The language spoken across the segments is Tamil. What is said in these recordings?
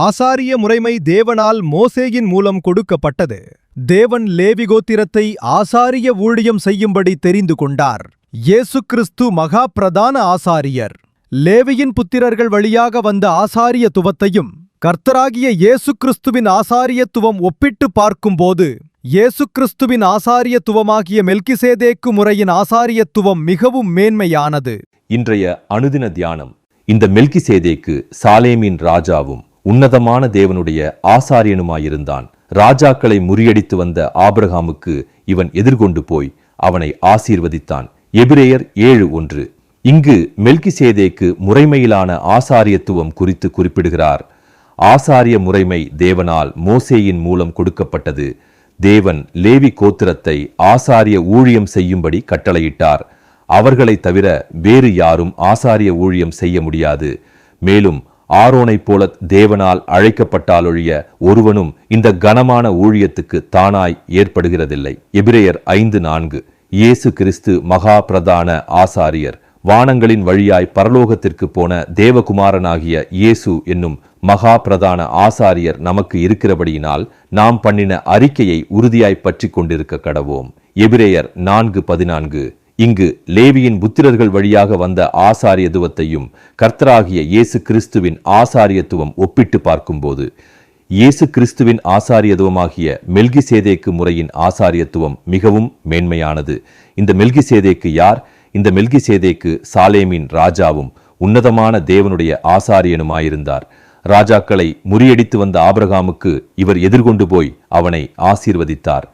ஆசாரிய முறைமை தேவனால் மோசேயின் மூலம் கொடுக்கப்பட்டது. தேவன் லேவி கோத்திரத்தை ஆசாரிய ஊழியம் செய்யும்படி தெரிந்து கொண்டார். இயேசு கிறிஸ்து மகா பிரதான ஆசாரியர். லேவியின் புத்திரர்கள் வழியாக வந்த ஆசாரியத்துவத்தையும் கர்த்தராகிய இயேசு கிறிஸ்துவின் ஆசாரியத்துவம் ஒப்பிட்டு பார்க்கும்போது இயேசு கிறிஸ்துவின் ஆசாரியத்துவமாகிய மெல்கிசேதேக்கு முறையின் ஆசாரியத்துவம் மிகவும் மேன்மையானது. இன்றைய அனுதின தியானம் இந்த மெல்கிசேதேக்கு சாலேமின் ராஜாவும் உன்னதமான தேவனுடைய ஆசாரியனுமாயிருந்தான். ராஜாக்களை முறியடித்து வந்த ஆபிரகாமுக்கு இவன் எதிர்கொண்டு போய் அவனை ஆசீர்வதித்தான். எபிரேயர் ஏழு ஒன்று. இங்கு மெல்கிசேதேக்கு முறைமையிலான ஆசாரியத்துவம் குறித்து குறிப்பிடுகிறார். ஆசாரிய முறைமை தேவனால் மோசேயின் மூலம் கொடுக்கப்பட்டது. தேவன் லேவி கோத்திரத்தை ஆசாரிய ஊழியம் செய்யும்படி கட்டளையிட்டார். அவர்களை தவிர வேறு யாரும் ஆசாரிய ஊழியம் செய்ய முடியாது. மேலும் ஆரோனைப் போல தேவனால் அழைக்கப்பட்டாலொழிய ஒருவனும் இந்த கனமான ஊழியத்துக்கு தானாய் ஏற்படுகிறதில்லை. எபிரேயர் ஐந்து நான்கு. இயேசு கிறிஸ்து மகா பிரதான ஆசாரியர். வானங்களின் வழியாய் பரலோகத்திற்கு போன தேவகுமாரனாகிய இயேசு என்னும் மகா பிரதான ஆசாரியர் நமக்கு இருக்கிறபடியினால் நாம் பண்ணின அறிக்கையை உறுதியாய் பற்றி கொண்டிருக்க கடவோம். எபிரேயர் நான்கு பதினான்கு. இங்கு லேவியின் புத்திரர்கள் வழியாக வந்த ஆசாரியத்துவத்தையும் கர்த்தராகிய இயேசு கிறிஸ்துவின் ஆசாரியத்துவம் ஒப்பிட்டு பார்க்கும்போது இயேசு கிறிஸ்துவின் ஆசாரியத்துவமாகிய மெல்கிசேதேக்கு முறையின் ஆசாரியத்துவம் மிகவும் மேன்மையானது. இந்த மெல்கிசேதேக்கு யார்? இந்த மெல்கிசேதேக்கு சாலேமின் ராஜாவும் உன்னதமான தேவனுடைய ஆசாரியனுமாயிருந்தார். ராஜாக்களை முறியடித்து வந்த ஆபிரகாமுக்கு இவர் எதிர்கொண்டு போய் அவனை ஆசீர்வதித்தார்.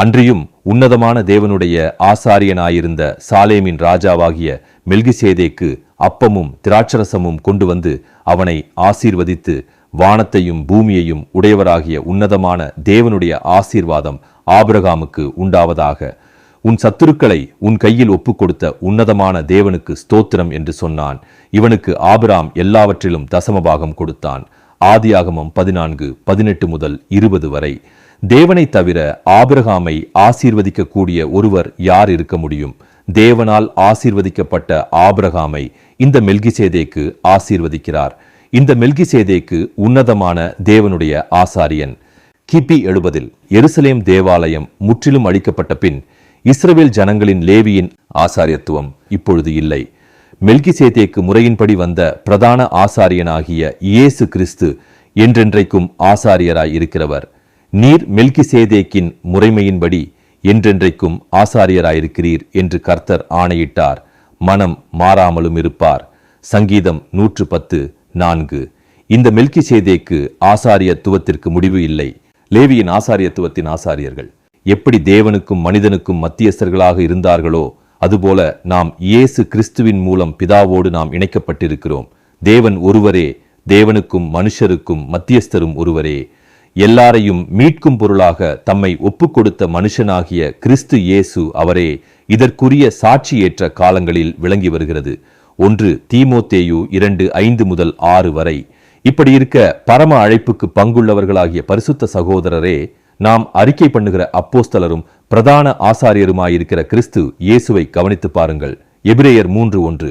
அன்றியும் உன்னதமான தேவனுடைய ஆசாரியனாயிருந்த சாலேமின் ராஜாவாகிய மெல்கிசேதேக்கு அப்பமும் திராட்சரசமும் கொண்டு வந்து அவனை ஆசீர்வதித்து வானத்தையும் பூமியையும் உடையவராகிய உன்னதமான தேவனுடைய ஆசீர்வாதம் ஆபிரகாமுக்கு உண்டாவதாக. உன் சத்துருக்களை உன் கையில் ஒப்புக் கொடுத்த உன்னதமான தேவனுக்கு ஸ்தோத்திரம் என்று சொன்னான். இவனுக்கு ஆபிராம் எல்லாவற்றிலும் தசமபாகம் கொடுத்தான். ஆதியாகமம் பதினான்கு பதினெட்டு முதல் இருபது வரை. தேவனை தவிர ஆபிரகாமை ஆசீர்வதிக்கக்கூடிய ஒருவர் யார் இருக்க முடியும்? தேவனால் ஆசீர்வதிக்கப்பட்ட ஆபிரகாமை இந்த மெல்கிசேதேக்கு ஆசீர்வதிக்கிறார். இந்த மெல்கிசேதேக்கு உன்னதமான தேவனுடைய ஆசாரியன். கிபி எழுபதில் எருசலேம் தேவாலயம் முற்றிலும் அழிக்கப்பட்ட பின் இஸ்ரவேல் ஜனங்களின் லேவியின் ஆசாரியத்துவம் இப்பொழுது இல்லை. மெல்கிசேதேக்கு முறையின்படி வந்த பிரதான ஆசாரியனாகிய இயேசு கிறிஸ்து என்றென்றைக்கும் ஆசாரியராய் இருக்கிறவர். நீர் மெல்கிசேதேக்கின் முறைமையின்படி என்றென்றைக்கும் ஆசாரியராயிருக்கிறீர் என்று கர்த்தர் ஆணையிட்டார். மனம் மாறாமலும் இருப்பார். சங்கீதம் நூற்று பத்து நான்கு. இந்த மெல்கிசேதேக்கு ஆசாரியத்துவத்திற்கு முடிவு இல்லை. லேவியின் ஆசாரியத்துவத்தின் ஆசாரியர்கள் எப்படி தேவனுக்கும் மனிதனுக்கும் மத்தியஸ்தர்களாக இருந்தார்களோ அதுபோல நாம் இயேசு கிறிஸ்துவின் மூலம் பிதாவோடு நாம் இணைக்கப்பட்டிருக்கிறோம். தேவன் ஒருவரே தேவனுக்கும் மனுஷருக்கும் மத்தியஸ்தரும் ஒருவரே. எல்லாரையும் மீட்கும் பொருளாக தம்மை ஒப்புக் கொடுத்த மனுஷனாகிய கிறிஸ்து இயேசு அவரே இதற்குரிய சாட்சியேற்ற காலங்களில் விளங்கி வருகிறது. ஒன்று தீமோத்தேயு இரண்டு ஐந்து முதல் ஆறு வரை. இப்படி இருக்க பரம அழைப்புக்கு பங்குள்ளவர்களாகிய பரிசுத்த சகோதரரே நாம் அறிக்கை பண்ணுகிற அப்போஸ்தலரும் பிரதான ஆசாரியருமாயிருக்கிற கிறிஸ்து இயேசுவை கவனித்து பாருங்கள். எபிரேயர் மூன்று ஒன்று.